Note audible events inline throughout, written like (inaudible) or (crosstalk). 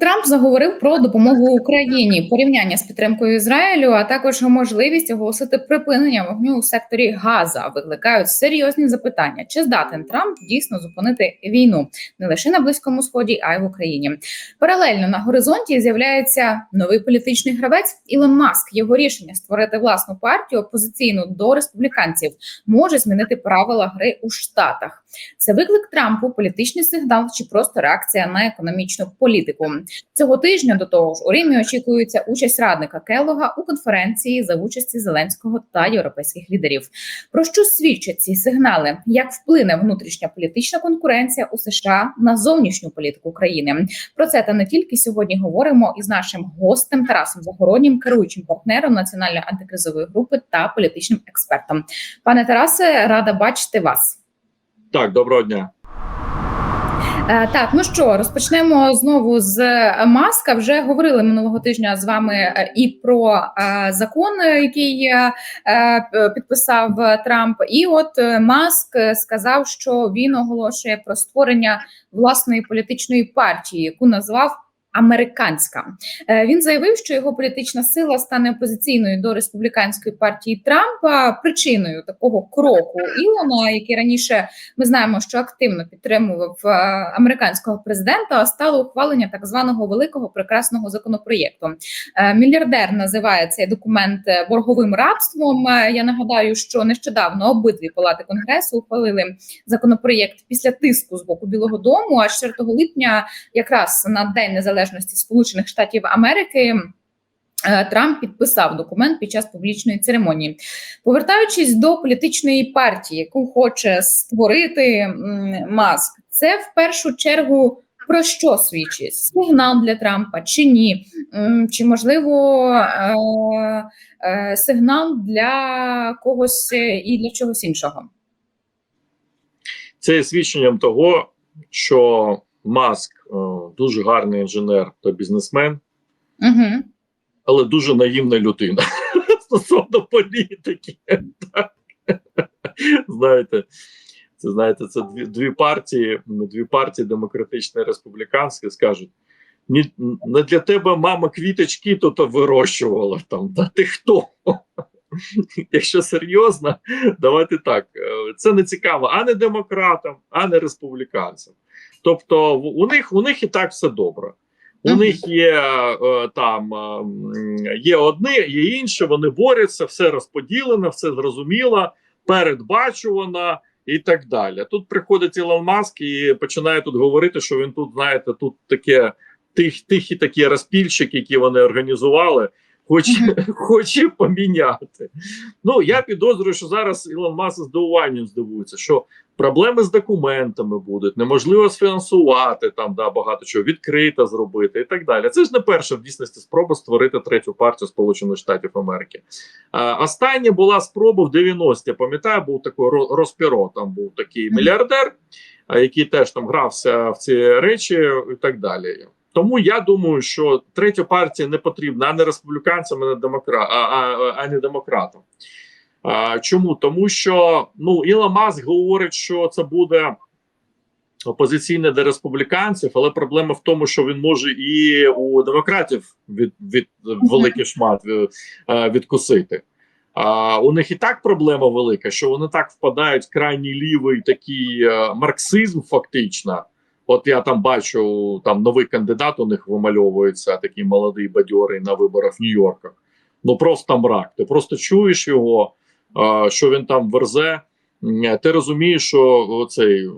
Трамп заговорив про допомогу Україні, порівняння з підтримкою Ізраїлю, а також можливість оголосити припинення вогню у секторі Газа. Викликають серйозні запитання: чи здатен Трамп дійсно зупинити війну не лише на близькому сході, а й в Україні. Паралельно на горизонті з'являється новий політичний гравець Ілон Маск. Його рішення створити власну партію опозиційну до республіканців може змінити правила гри у Штатах. Це виклик Трампу, політичний сигнал чи просто реакція на економічну політику. Цього тижня до того ж у Римі очікується участь радника Келлога у конференції за участі Зеленського та європейських лідерів. Про що свідчать ці сигнали? Як вплине внутрішня політична конкуренція у США на зовнішню політику країни? Про це та не тільки сьогодні говоримо із нашим гостем Тарасом Загороднім, керуючим партнером національної антикризової групи та політичним експертом. Пане Тарасе, рада бачити вас. Так, доброго дня. Е, Так, ну що, розпочнемо знову з маска. Вже говорили минулого тижня з вами е, і про е, закон, який підписав Трамп. І от Маск сказав, що він оголошує про створення власної політичної партії, яку назвав. Американська Е, він заявив, що його політична сила стане опозиційною до республіканської партії Трампа. Причиною такого кроку Ілона, який раніше ми знаємо, що активно підтримував е, американського президента, стало ухвалення так званого великого прекрасного законопроєкту. Е, Мільярдер називає цей документ борговим рабством. Я нагадаю, що нещодавно обидві палати конгресу ухвалили законопроєкт після тиску з боку Білого Дому. А 4 липня, якраз на день незалежності Сполучених Штатів Америки. е, Трамп підписав документ під час публічної церемонії, повертаючись до політичної партії, яку хоче створити Маск, це в першу чергу про що свідчить сигнал для Трампа чи ні? Чи можливо е, е, сигнал для когось і для чогось іншого? Це є свідченням того, що Маск дуже гарний інженер та бізнесмен, Угу. але дуже наївна людина (laughs) стосовно політики. Так. Знаєте, це знаєте, це дві, дві партії, дві партії демократична і республіканська скажуть. Ні, не для тебе мама квіточки тут вирощувала там. Да ти хто? (laughs) Якщо серйозно, давайте так. е, Це не цікаво ані демократам, ані республіканцям. Тобто, у них у них і так все добре. У них є е, там е, є одне, є інше. Вони борються, все розподілено, все зрозуміло, передбачувано і так далі. Тут приходить Ілон Маск і починає тут говорити, що він тут, знаєте, тут таке тих, тихі такі розпільщики, які вони організували, хоче, (laughs) хоче поміняти. Ну я підозрюю, що зараз Ілон Маск з здивуванням здивується, що проблеми з документами будуть, неможливо сфінансувати там да багато чого відкрито зробити і так далі. Це ж не перша в дійсності спроба створити третю партію Сполучених Штатів Америки. А, остання була спроба в 90-ті, Пам'ятаю, був такий Ро- Роспіро, там був такий мільярдер, який теж там грався в ці речі і так далі. Тому я думаю, що третя партія не потрібна ані республіканцям, ані демокра... а, а, ані демократам. А, чому? Тому що ну Ілон Маск говорить, що це буде опозиційне до республіканців, але проблема в тому, що він може і у демократів від, від великий шмат е, е, відкусити. А у них і так проблема велика, що вони так впадають в крайній лівий такий е, марксизм, фактично. От я там бачу, там новий кандидат у них вимальовується, такий молодий бадьорий на виборах в Нью-Йорках. Ну просто мрак. Ти просто чуєш його, е, що він там верзе. Ти розумієш, що цей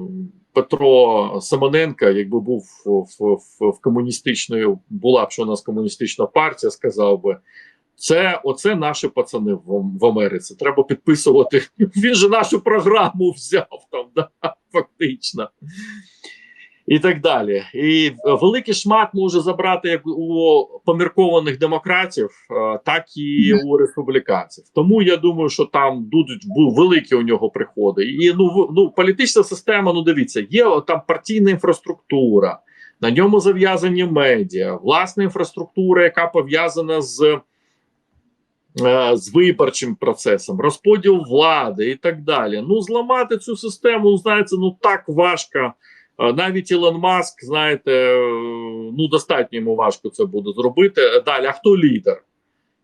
Петро Семененко, якби був в, в, в комуністичної, була б що у нас комуністична партія, сказав би. Це оце наші пацани в, в Америці. Треба підписувати. (laughs) Він же нашу програму (laughs) взяв там, да, фактично. І так далі. І е, великий шмат може забрати як у поміркованих демократів, е, так і у республіканців. Тому я думаю, що там будуть бу- великі у нього приходи. І ну, ну політична система. Ну дивіться, є там партійна інфраструктура, на ньому зав'язані медіа, власна інфраструктура, яка пов'язана з. е, З виборчим процесом, розподіл влади і так далі. Ну, зламати цю систему, ну, знаєте, ну так важко Навіть Ілон Маск, знаєте, е, ну достатньо йому важко це буде зробити. Е, Далі, а хто лідер?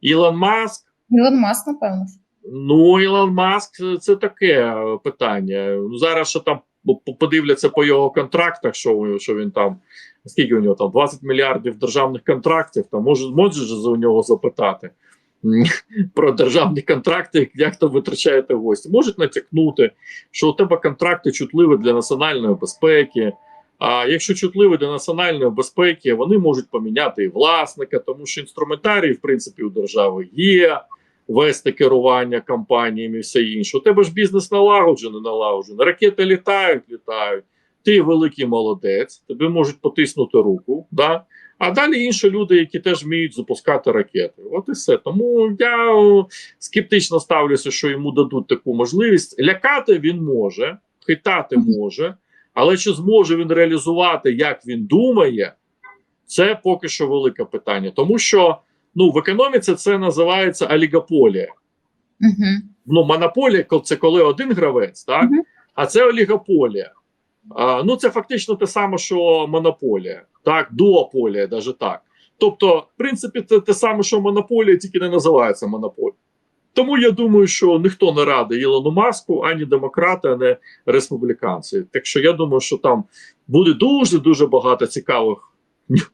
Ілон Маск. Ілон Маск, напевно. Ну, Ілон Маск це- таке е, питання. Ну, зараз що там по- подивляться по його контрактах, що, що він там, скільки у нього там 20 мільярдів державних контрактів, там може, може ж у нього запитати (laughs) про державні контракти, як то витрачаєте гості. Можуть натякнути, що у тебе контракти чутливі для національної безпеки. А якщо чутливі для національної безпеки, вони можуть поміняти і власника, тому що інструментарій, в принципі, у держави є вести керування компаніями і все інше. У тебе ж бізнес налагоджений, налагоджений. Ракети літають, літають. Ти великий молодець, тобі можуть потиснути руку. Да? А далі інші люди, які теж вміють запускати ракети. От і все. Тому я скептично ставлюся, що йому дадуть таку можливість. Лякати він може, хитати може, але чи зможе він реалізувати, як він думає, це поки що велике питання. Тому що ну, в економіці це називається олігополія. Угу. Ну, монополія це коли один гравець, так? Мгм. А це олігополія. Ну, це фактично те саме, що монополія, так, дуополія, навіть так. Тобто, в принципі, це те саме, що монополія, тільки не називається монополія. Тому я думаю, що ніхто не радий Ілону Маску, ані демократи, ані республіканці. Так що я думаю, що там буде дуже дуже багато цікавих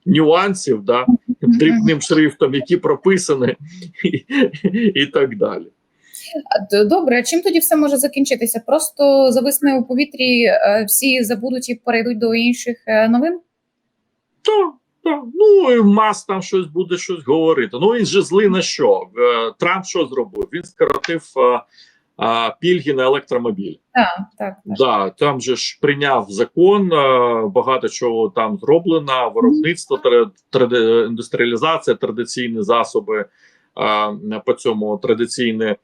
нюансів, да, дрібним шрифтом, які прописані, (laughs) і, і так далі. Добре, а чим тоді все може закінчитися? Просто зависне у повітрі, е, всі забудуть і перейдуть до інших е, новин? Так, так. Ну і Мас там щось буде щось говорити. Ну він же злий на що? Е, Трамп що зробив? Він скоротив е, пільги на електромобіль. Так, так. так. Да, там же ж прийняв закон, багато чого там зроблено, виробництво, тради- індустріалізація, традиційні засоби е, по цьому традиційні е, м,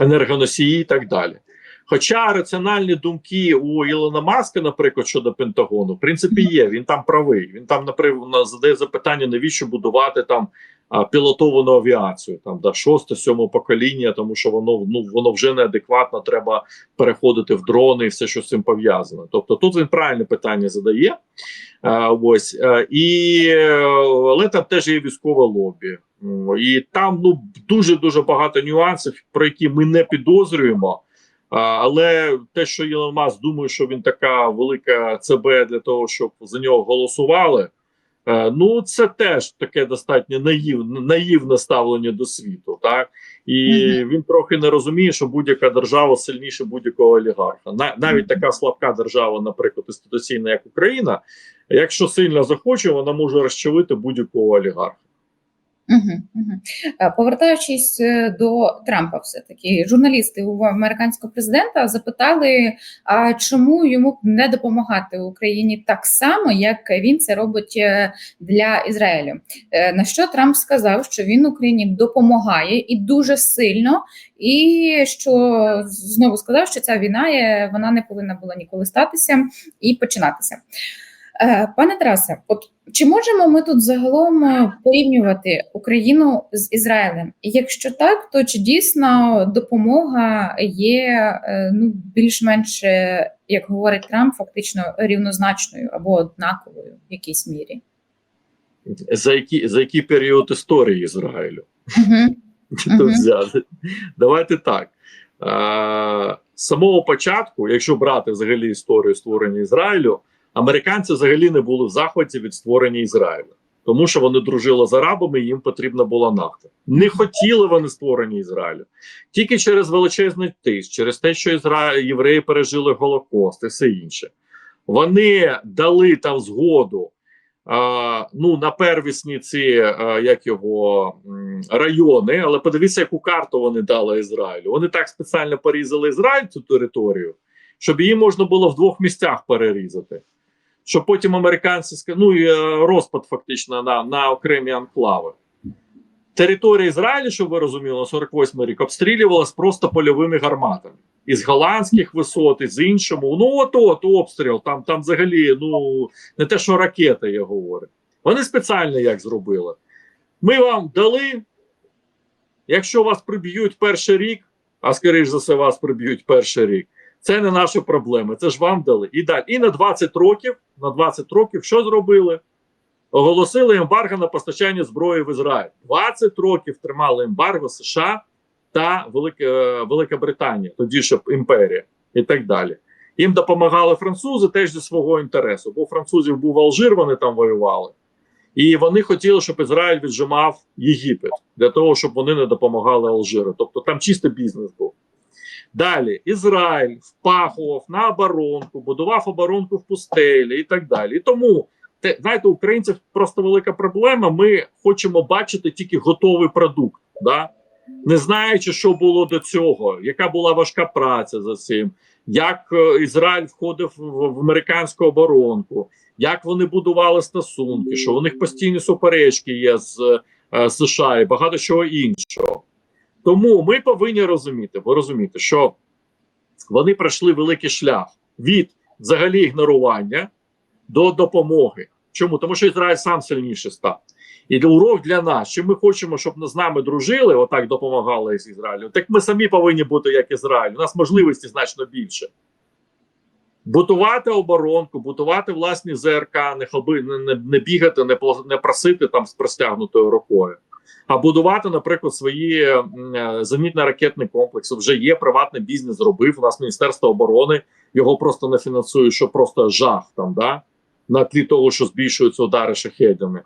енергоносії і так далі. Хоча раціональні думки у Ілона Маска, наприклад, щодо Пентагону, в принципі, є. Він там правий. Він там, наприклад, задає запитання, навіщо будувати там пілотовану авіацію, там да шосте, сьоме покоління, тому що воно ну воно вже неадекватно, треба переходити в дрони і все, що з цим пов'язано. Тобто тут він правильне питання задає. А, ось а, і е, але там теж є військове лобі, і там ну дуже дуже багато нюансів, про які ми не підозрюємо. Але те, що Ілон Маск думає, що він така велика ЦБ для того, щоб за нього голосували. Е, Ну, це теж таке достатньо наївне, наївне ставлення до світу, так і він трохи не розуміє, що будь-яка держава сильніше будь-якого олігарха. На, навіть така слабка держава, наприклад, інституційна, як Україна, якщо сильно захоче, вона може розчавити будь-якого олігарха. Угу. Повертаючись е, до Трампа, все таки журналісти у американського президента запитали, а чому йому не допомагати Україні так само, як він це робить е, для Ізраїлю. Е, На що Трамп сказав, що він Україні допомагає і дуже сильно, і що знову сказав, що ця війна є, вона не повинна була ніколи статися і починатися. Е, Пане Тарасе, от чи можемо ми тут загалом е, порівнювати Україну з Ізраїлем? І Якщо так, то чи дійсно допомога є е, ну більш-менш, як говорить Трамп, фактично рівнозначною або однаковою в якійсь мірі? За який за який період історії Ізраїлю? То взяти. Давайте так. З самого початку, якщо брати взагалі історію створення Ізраїлю, американці взагалі не були в захваті від створення Ізраїля, тому що вони дружили з арабами, і їм потрібна була нафта. Не хотіли вони створення Ізраїлю тільки через величезний тиск, через те, що Ізра... євреї пережили Голокост і все інше. Вони дали там згоду. А, ну, на первісні ці а, як його райони, але подивіться, яку карту вони дали Ізраїлю. Вони так спеціально порізали Ізраїль цю територію, щоб її можна було в двох місцях перерізати. Щоб потім американці ска- ну е, розпад фактично на, на окремі анклави. Територія Ізраїлю, щоб ви розуміли, на 48 рік обстрілювалась просто польовими гарматами. Із голландських висот, із іншому. Ну, от от обстріл. Там там взагалі ну не те, що ракети, я говорю. Вони спеціально як зробили. Ми вам дали. Якщо вас приб'ють перший рік, а скоріш за все, вас приб'ють перший рік, Це не наші проблеми. Це ж вам дали. І далі. І на 20 років, на 20 років, що зробили? Оголосили ембарго на постачання зброї в Ізраїль. 20 років тримали ембарго США та Велика, е, Велика Британія, тоді ще імперія і так далі. Їм допомагали французи теж зі свого інтересу, бо французів був Алжир, вони там воювали. І вони хотіли, щоб Ізраїль віджимав Єгипет для того, щоб вони не допомагали Алжиру. Тобто там чисто бізнес. Далі Ізраїль впахував на оборонку, будував оборонку в пустелі і так далі. І тому те, знаєте, українців просто велика проблема. Ми хочемо бачити тільки готовий продукт, да? не знаючи, що було до цього, яка була важка праця за цим, як е, Ізраїль входив в, американську оборонку, як вони будували стосунки, що у них постійні суперечки є з е, США і багато чого іншого. Тому ми повинні розуміти, бо розуміти, що вони пройшли великий шлях від взагалі ігнорування до допомоги. Чому? Тому що Ізраїль сам сильніше став. І урок для нас, що ми хочемо, щоб з нами дружили, отак допомагали з Ізраїлю, так ми самі повинні бути як Ізраїль. У нас можливості значно більше. Будувати оборонку, будувати власні ЗРК, не хоби, не, не, не бігати, не, не просити там з простягнутою рукою. А будувати, наприклад, свої е, зенітно-ракетні комплекси. Вже є приватний бізнес, зробив. У нас Міністерство оборони його просто не фінансує, що просто жах там, да? на тлі того, що збільшуються удари шахедами.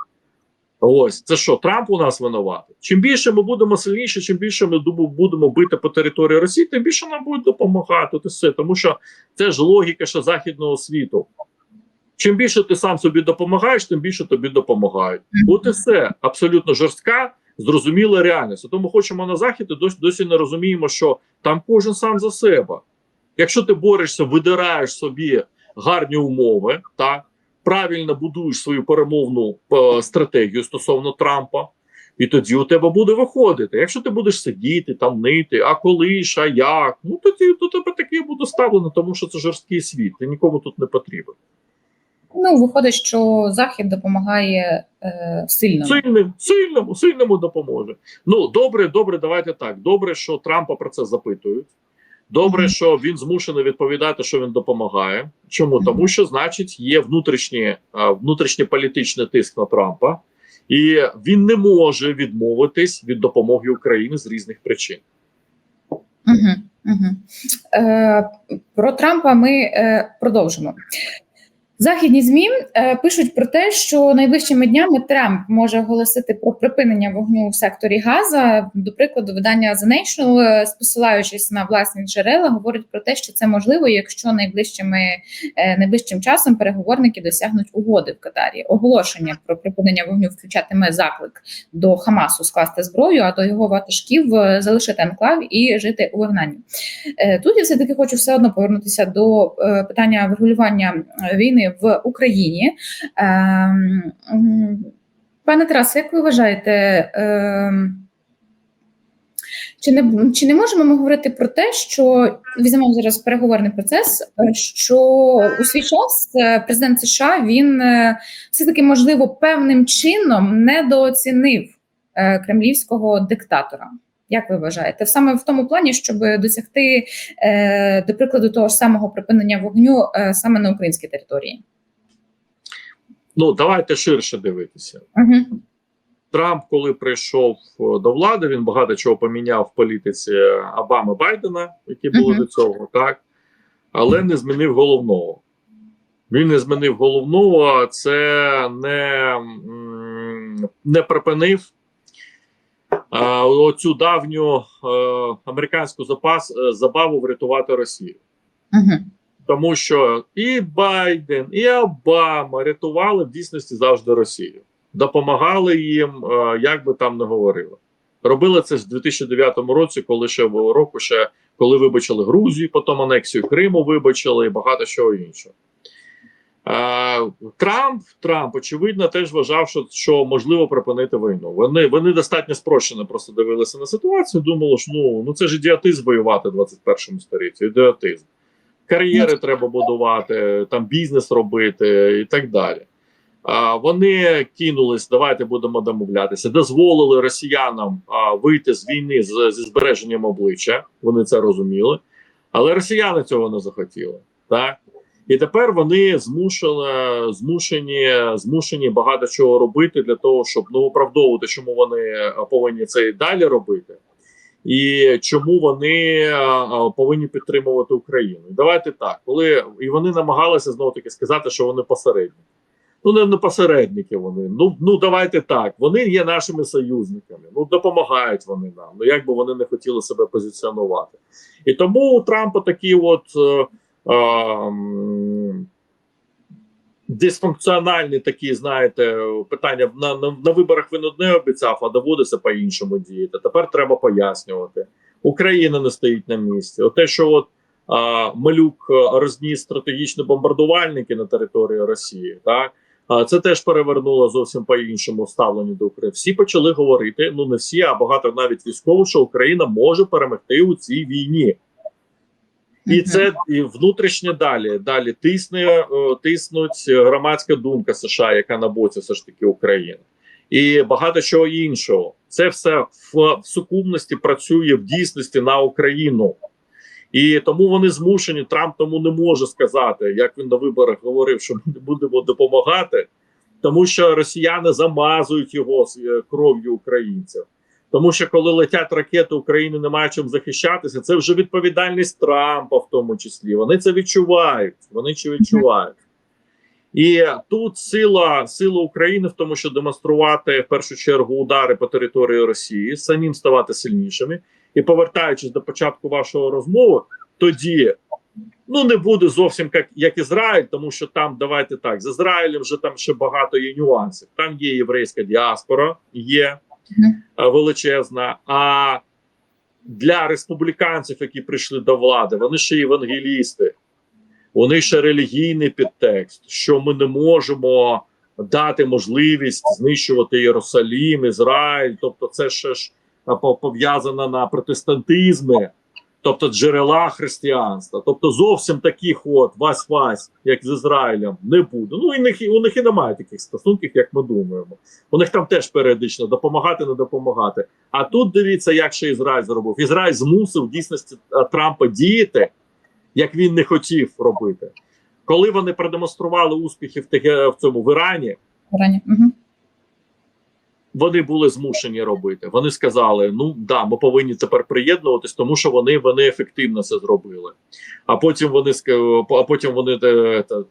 Ось це що, Трамп у нас винуватий? Чим більше ми будемо сильніші, чим більше ми будемо бити по території Росії, тим більше нам будуть допомагати. От все. Тому що це ж логіка ще західного світу. Чим більше ти сам собі допомагаєш, тим більше тобі допомагають. От і все абсолютно жорстка, зрозуміла реальність. Тому хочемо на захід, і досі, досі не розуміємо, що там кожен сам за себе. Якщо ти борешся, видираєш собі гарні умови, так правильно будуєш свою перемовну е, стратегію стосовно Трампа, і тоді у тебе буде виходити. Якщо ти будеш сидіти там нити, а коли ж, а як, ну тоді до тебе таке буде ставлено, тому що це жорсткий світ. Ти нікому тут не потрібен. Ну, виходить, що Захід допомагає е, сильно. Сильним, сильному, сильному допоможе. Ну добре, добре, давайте так. Добре, що Трампа про це запитують. Добре, Мгм. що він змушений відповідати, що він допомагає. Чому? Мгм. Тому що, значить, є внутрішні, а, внутрішній політичний тиск на Трампа, і він не може відмовитись від допомоги Україні з різних причин. Угу, угу. Е, про Трампа ми е, продовжимо. Західні ЗМІ е, пишуть про те, що найближчими днями Трамп може оголосити про припинення вогню в секторі Газа. До прикладу, видання The National, е, посилаючись на власні джерела, говорить про те, що це можливо, якщо найближчими е, найближчим часом переговорники досягнуть угоди в Катарі. Оголошення про припинення вогню включатиме заклик до Хамасу скласти зброю, а до його ватажків залишити анклав і жити у вигнанні. Тут я все таки хочу все одно повернутися до питання врегулювання війни в Україні. Ем, Пане Тарасе, як ви вважаєте? ем, Чи не, чи не можемо ми говорити про те, що візьмемо зараз переговорний процес, що у свій час е, президент США він е, все-таки можливо певним чином недооцінив е, кремлівського диктатора? Як ви вважаєте, саме в тому плані, щоб досягти, е, до прикладу, того ж самого припинення вогню е, саме на українській території? Ну давайте ширше дивитися. Угу. Трамп, коли прийшов е, до влади, він багато чого поміняв в політиці Обами Байдена, які були Мгм. до цього, так але не змінив головного. Він не змінив головного, а це не, не припинив оцю давню е, американську запас е, забаву врятувати Росію. Угу. Тому що і Байден, і Обама рятували в дійсності завжди Росію, допомагали їм, е, як би там не говорили. Робили це в 2009 році, коли ще року, ще коли вибачили Грузію, потім анексію Криму вибачили і багато чого іншого. Е, Трамп, Трамп, очевидно, теж вважав, що, що можливо припинити війну. Вони вони достатньо спрощено просто дивилися на ситуацію. Думали, що ну, ну це ж ідіотизм воювати в 21 столітті. Ідіотизм. Кар'єри треба будувати, там бізнес робити і так далі. А, вони кинулись, давайте будемо домовлятися, дозволили росіянам а, вийти з війни з, зі збереженням обличчя. Вони це розуміли. Але росіяни цього не захотіли. Так? І тепер вони змушені, змушені, змушені багато чого робити для того, щоб ну оправдовувати, чому вони е, повинні це і далі робити, і чому вони е, е, повинні підтримувати Україну. Давайте так, коли і вони намагалися знову таки сказати, що вони посередники. Ну, не, не посередники вони. Ну ну давайте так. Вони є нашими союзниками. Ну допомагають вони нам. Ну як би вони не хотіли себе позиціонувати. І тому у Трампа такі от. Е, Ем, дисфункціональні такі, знаєте, питання на, на, на виборах він одне обіцяв, а доводиться по-іншому діяти. Тепер треба пояснювати. Україна не стоїть на місці. Оте, що от а, Малюк розніс стратегічні бомбардувальники на території Росії, так це теж перевернуло зовсім по іншому ставленню до України. Всі почали говорити. Ну не всі, а багато навіть військових, що Україна може перемогти у цій війні. І це і внутрішнє далі. Далі тисне, тиснуть громадська думка США, яка на боці все ж таки України, і багато чого іншого. Це все в, в сукупності працює в дійсності на Україну. І тому вони змушені. Трамп тому не може сказати, як він на виборах говорив, що ми не будемо допомагати, тому що росіяни замазують його е, кров'ю українців. Тому що коли летять ракети України, немає чим захищатися. Це вже відповідальність Трампа, в тому числі. Вони це відчувають. Вони чи відчувають. І тут сила сила України в тому, що демонструвати в першу чергу удари по території Росії, самим ставати сильнішими. І повертаючись до початку вашого розмови, тоді ну не буде зовсім як як Ізраїль, тому що там давайте так з Ізраїлем вже там ще багато є нюансів. Там є єврейська діаспора, є величезна. А для республіканців, які прийшли до влади, вони ще євангелісти, вони ще релігійний підтекст, що ми не можемо дати можливість знищувати Єрусалім, Ізраїль. Тобто, це ще ж е, по- пов'язано на протестантизмі, тобто джерела християнства. Тобто, зовсім таких от вась-вась, як з Ізраїлем, не буде. Ну і них у них і немає таких стосунків, як ми думаємо. У них там теж періодично допомагати, не допомагати. А тут дивіться, як ще Ізраїль зробив. Ізраїль змусив в дійсності е, Трампа діяти, як він не хотів робити. Коли вони продемонстрували успіхи в, в цьому в Ірані, Рані. Угу. Вони були змушені робити. Вони сказали: ну да, ми повинні тепер приєднуватись, тому що вони вони ефективно це зробили. А потім вони а потім вони е, та-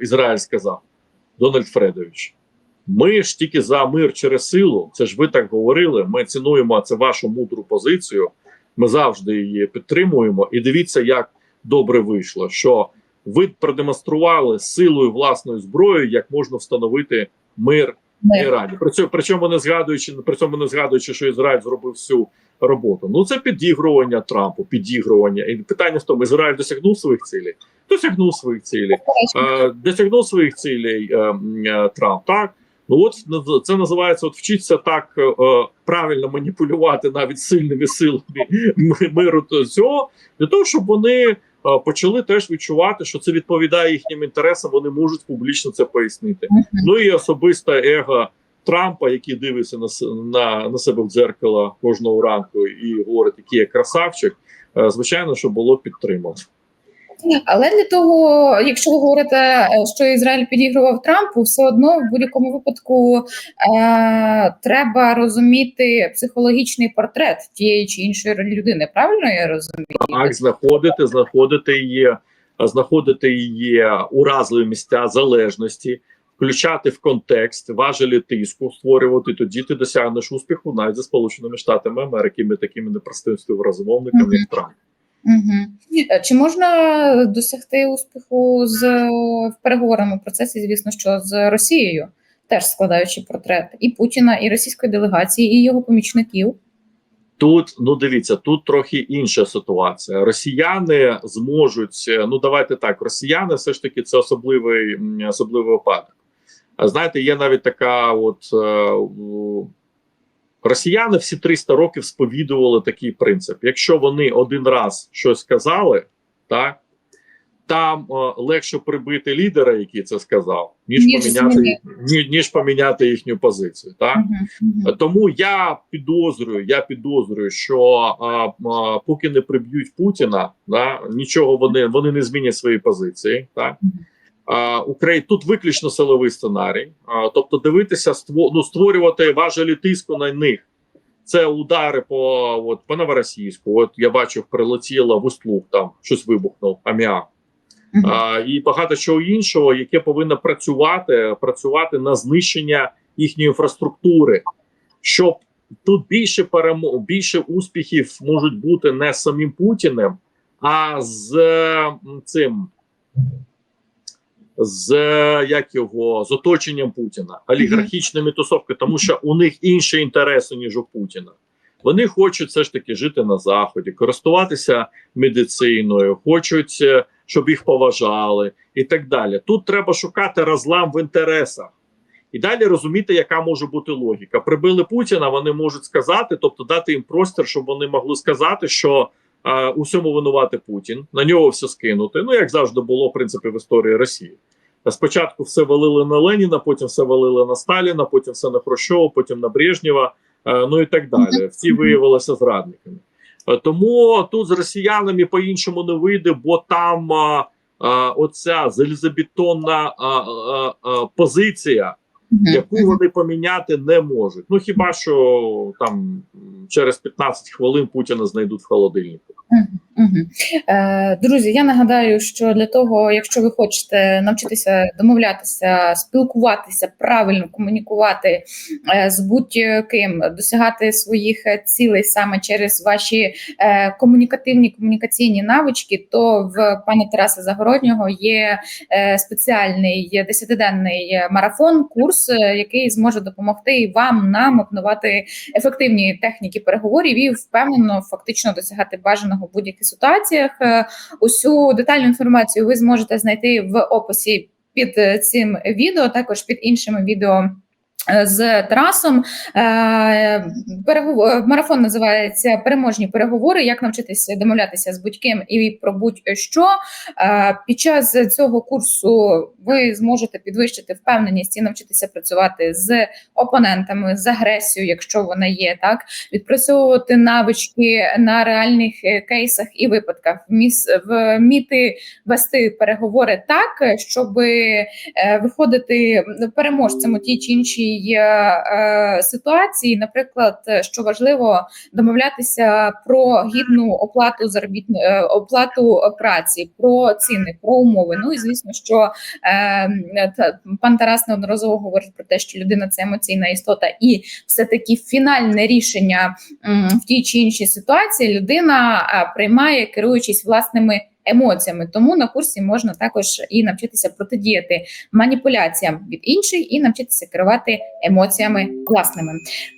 Ізраїль сказав Дональд Фредович. Ми ж тільки за мир через силу. Це ж ви так говорили. Ми цінуємо це вашу мудру позицію. Ми завжди її підтримуємо. І дивіться, як добре вийшло, що ви продемонстрували силою власною зброєю, як можна встановити мир в Ірані. При цьому, причому не згадуючи, при цьому не згадуючи, що Ізраїль зробив всю роботу. Ну це підігрування Трампу, підігрування. І питання в тому, Ізраїль досягнув своїх цілей, досягнув своїх цілей. Е, досягнув своїх цілей е, е, Трамп. Так ну от наз- це називається от вчиться так е, е, правильно маніпулювати навіть сильними силами миру цього для того, щоб вони почали теж відчувати, що це відповідає їхнім інтересам. Вони можуть публічно це пояснити. Ну і особисте его Трампа, який дивиться на, на, на себе в дзеркало кожного ранку і говорить, який я красавчик. е, Звичайно, що було підтримано. Але для того, якщо ви говорите, е, що Ізраїль підігрував Трампу, все одно в будь-якому випадку е, треба розуміти психологічний портрет тієї чи іншої людини. Правильно я розумію? Так, знаходити, знаходити її, знаходити її уразливі місця залежності, включати в контекст, важелі тиску, створювати. Тоді ти досягнеш успіху навіть за Сполученими Штатами Америки, ми такими непростими співрозмовниками, як Трамп. Угу. Чи можна досягти успіху з в переговорному процесі? Звісно, що з Росією, теж складаючи портрет і Путіна, і російської делегації, і його помічників. Тут ну дивіться, тут трохи інша ситуація. Росіяни зможуть. е, Ну давайте так. Росіяни все ж таки це особливий особливий випадок. А знаєте, є навіть така, от е, росіяни всі 300 років сповідували такий принцип: якщо вони один раз щось сказали, так там е, легше прибити лідера, який це сказав, ніж, Ніж поміняти ні, ніж поміняти їхню позицію. Так мгм. тому я підозрюю, я підозрюю, що а, а, поки не приб'ють Путіна, да, нічого вони вони не змінять свої позиції. Так Мгм. Украї... тут виключно силовий сценарій. Тобто, дивитися ну, створювати важелі тиску на них. Це удари по от по новоросійську. От я бачив, прилетіло в Услуг, там щось вибухнув, аміак. Мгм. а, і багато чого іншого, яке повинно працювати, працювати на знищення їхньої інфраструктури, щоб тут більше перемо... більше успіхів можуть бути не з самим Путіним, а з цим. З як його з оточенням Путіна, олігархічними тусовками, тому що у них інші інтереси ніж у Путіна. Вони хочуть все ж таки жити на заході, користуватися медициною, хочуть, е, щоб їх поважали, і так далі. Тут треба шукати розлам в інтересах і далі розуміти, яка може бути логіка. Прибили Путіна, вони можуть сказати, тобто дати їм простір, щоб вони могли сказати, що е, усьому винувати Путін, на нього все скинути. Ну як завжди було в принципі в історії Росії. Спочатку все валили на Леніна, потім все валили на Сталіна, потім все на Хрущова, потім на Брежнєва, е, ну і так далі. Всі виявилися зрадниками. Е, Тому тут з росіянами по-іншому не вийде, бо там а, а, оця залізобетонна а, а, а, позиція, яку вони поміняти не можуть. Ну хіба що там через 15 хвилин Путіна знайдуть в холодильнику. Е, Друзі, я нагадаю, що для того, якщо ви хочете навчитися домовлятися, спілкуватися, правильно комунікувати е, з будь-ким, досягати своїх цілей саме через ваші е, комунікативні комунікаційні навички, то в пана Тараса Загороднього є спеціальний 10-денний марафон, курс, який зможе допомогти вам нам опанувати ефективні техніки переговорів і впевнено фактично досягати бажаного будь-яких ситуаціях. Е, Усю детальну інформацію ви зможете знайти в описі під е, цим відео, також під іншими відео. Е, З Тарасом. Е, марафон називається Переможні переговори. Як навчитися домовлятися з будь-ким і про будь-що Е, під час цього курсу ви зможете підвищити впевненість і навчитися працювати з опонентами, з агресією, якщо вона є, так? Відпрацьовувати навички на реальних е, кейсах і випадках, вміти вести переговори так, щоб виходити переможцем у тій чи іншій е, е, ситуації. Наприклад, що важливо домовлятися про гідну оплату заробітної е, оплату праці, про ціни, про умови. Ну і звісно, що е, та, пан Тарас неодноразово говорить про те, що людина це емоційна істота, і все таки фінальне рішення в тій чи іншій ситуації людина е, приймає, керуючись власними. Емоціями тому на курсі можна також і навчитися протидіяти маніпуляціям від інших і навчитися керувати емоціями власними.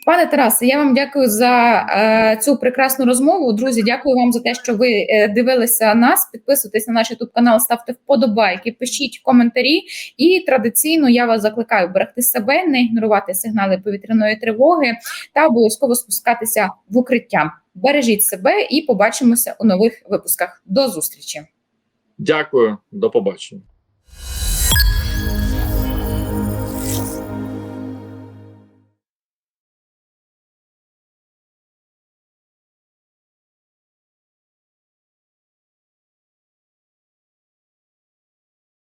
Пане Тарасе, я вам дякую за е, цю прекрасну розмову. Друзі, дякую вам за те, що ви е, дивилися нас. Підписуйтесь на наш youtube канал, ставте вподобайки, пишіть коментарі. І традиційно я вас закликаю берегти себе, не ігнорувати сигнали повітряної тривоги та обов'язково спускатися в укриття. Бережіть себе і побачимося у нових випусках. До зустрічі. Дякую, до побачення.